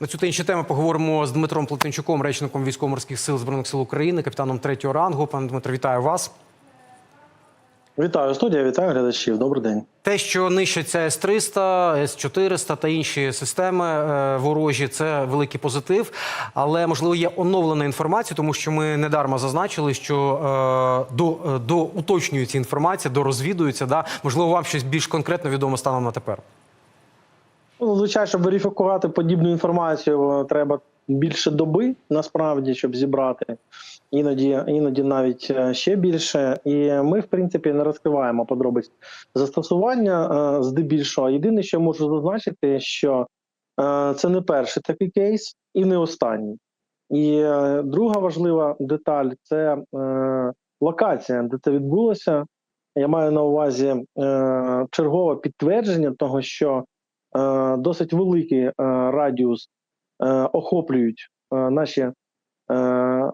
На цю та інші теми поговоримо з Дмитром Плетенчуком, речником військово-морських сил збройних сил України, капітаном третього рангу. Пане Дмитро, вітаю вас. Вітаю студія, вітаю глядачів. Добрий день. Те, що нищаться С-300, С-400 та інші системи е, ворожі, це великий позитив. Але можливо є оновлена інформація, тому що ми недарма зазначили, що е, до, е, до уточнюється інформація, до розвідується. Да? Можливо, вам щось більш конкретно відомо станом на тепер. Ну, звичайно, щоб верифікувати подібну інформацію, е, треба більше доби, насправді, щоб зібрати. Іноді, іноді навіть е, ще більше. І ми, в принципі, не розкриваємо подробиць застосування е, здебільшого. Єдине, що можу зазначити, що це не перший такий кейс і не останній. І друга важлива деталь це локація, де це відбулося. Я маю на увазі чергове підтвердження того, що досить великий е, радіус е, охоплюють е, наші е,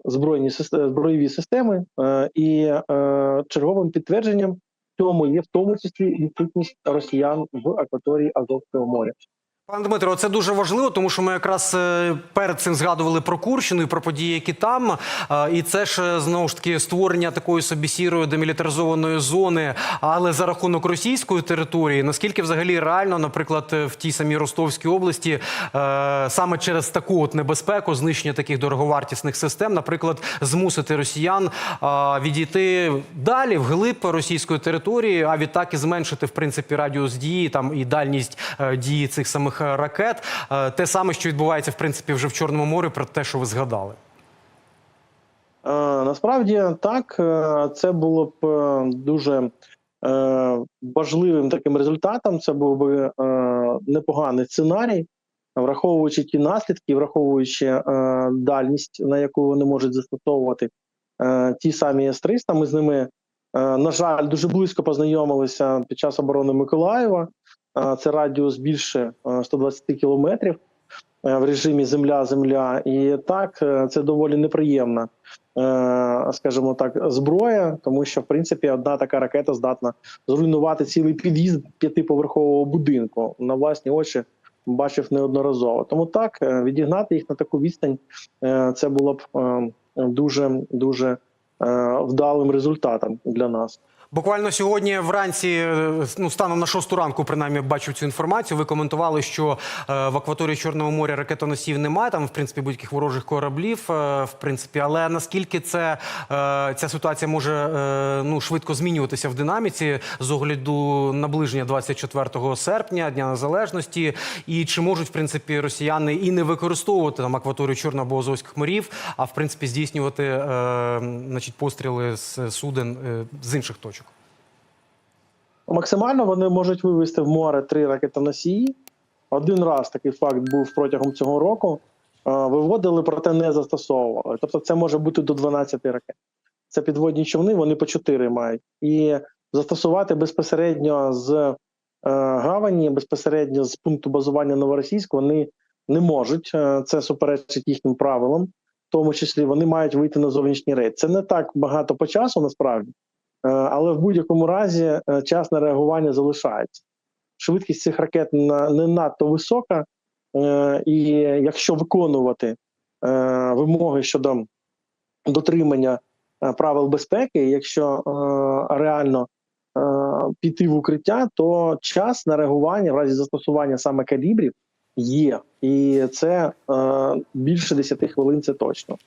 збройні збройові системи, е, і е, черговим підтвердженням цьому є в тому числі відсутність росіян в акваторії Азовського моря. Пане Дмитро, це дуже важливо, тому що ми якраз е, перед цим згадували про Курщину і про події, які там. Е, І це ж е, знову ж таки створення такої собі сірої демілітаризованої зони, але за рахунок російської території. Наскільки взагалі реально, наприклад, в тій самій Ростовській області, саме через таку от небезпеку, знищення таких дороговартісних систем, наприклад, змусити росіян відійти далі вглиб російської території, а відтак і зменшити в принципі радіус дії там і дальність дії цих самих е, ракет. Е, Те саме, що відбувається в принципі вже в Чорному морі, про те, що ви згадали. Е, Насправді так, це було б дуже важливим таким результатом. Це був би непоганий сценарій, враховуючи ті наслідки, враховуючи дальність, на яку вони можуть застосовувати ті самі С-300. Ми з ними, на жаль, дуже близько познайомилися під час оборони Миколаєва. Це радіус більше е, 120 кілометрів в режимі земля-земля. І так, е, це доволі неприємна е, скажімо так, зброя, тому що в принципі одна така ракета здатна зруйнувати цілий під'їзд п'ятиповерхового будинку. На власні очі бачив неодноразово. Тому так е, відігнати їх на таку відстань це було б е, дуже дуже вдалим результатом для нас. Буквально сьогодні вранці, е, ну станом на шосту ранку, принаймні бачив цю інформацію. Ви коментували, що е, в акваторії Чорного моря ракетоносів немає. Там, в принципі, будь-яких ворожих кораблів, е, в принципі, але наскільки це ця ситуація може ну швидко змінюватися в динаміці з огляду наближення 24 серпня, Дня Незалежності, і чи можуть в принципі росіяни і не використовувати там акваторію Чорного або Азовських морів, а в принципі здійснювати значить постріли з суден з інших точок? Максимально вони можуть вивести в море три ракетоносії. Один раз такий факт був протягом цього року. Е, Виводили, проте не застосовували. Тобто, це може бути до 12 ракет. Це підводні човни, вони по 4 мають. І застосувати безпосередньо з е, гавані, безпосередньо з пункту базування новоросійськ, вони не можуть. Е, Це суперечить їхнім правилам. В тому числі вони мають вийти на зовнішній рейд. Це не так багато по часу, насправді. Е, але в будь-якому разі е, час на реагування залишається. Швидкість цих ракет не надто висока, е, і якщо виконувати вимоги щодо дотримання правил безпеки, якщо реально піти в укриття, то час на реагування в разі застосування саме калібрів є, і це більше 10 хвилин. Це точно.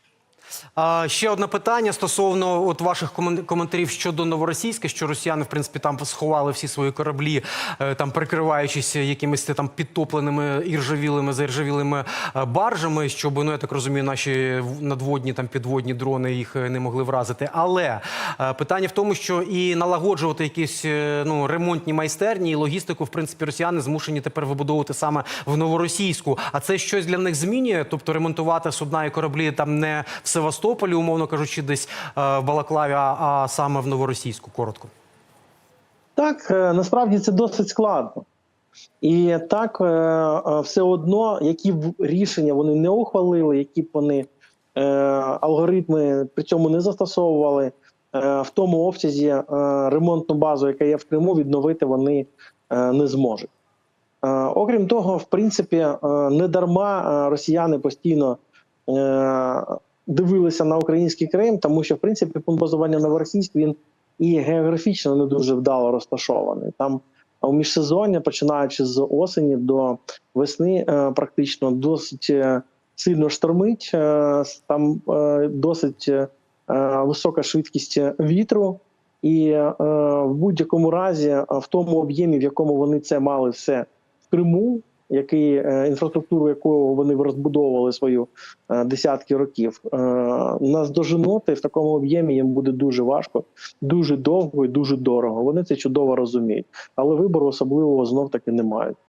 А, ще одне питання стосовно от ваших комен- коментарів щодо новоросійська, що росіяни в принципі там сховали всі свої кораблі, е, там прикриваючись якимись там підтопленими іржавілими заіржавілими е, баржами, щоб ну я так розумію, наші надводні там підводні дрони їх е, не могли вразити. Але е, питання в тому, що і налагоджувати якісь е, ну ремонтні майстерні і логістику, в принципі, росіяни змушені тепер вибудовувати саме в новоросійську. А це щось для них змінює, тобто ремонтувати судна і кораблі там не в Севастополі, умовно кажучи, десь е, в Балаклаві, а, саме в новоросійську. Коротко. Так, е, насправді це досить складно. І так, е, все одно, які б рішення вони не ухвалили, які б вони алгоритми при цьому не застосовували, в тому обсязі ремонтну базу, яка є в Криму, відновити вони не зможуть. Окрім того, в принципі, не дарма росіяни постійно дивилися на український Крим, тому що в принципі пункт базування Новоросійськ він і географічно не дуже вдало розташований. Там у міжсезоння, починаючи з осені до весни, е, практично досить е, сильно штормить. е, Там досить висока швидкість вітру. І е, в будь-якому разі, в тому об'ємі, в якому вони це мали все в Криму, який е, інфраструктуру якого вони розбудовували свою е, десятки років, нас дожинути в такому об'ємі їм буде дуже важко, дуже довго і дуже дорого. Вони це чудово розуміють, але вибору особливого знов таки не мають.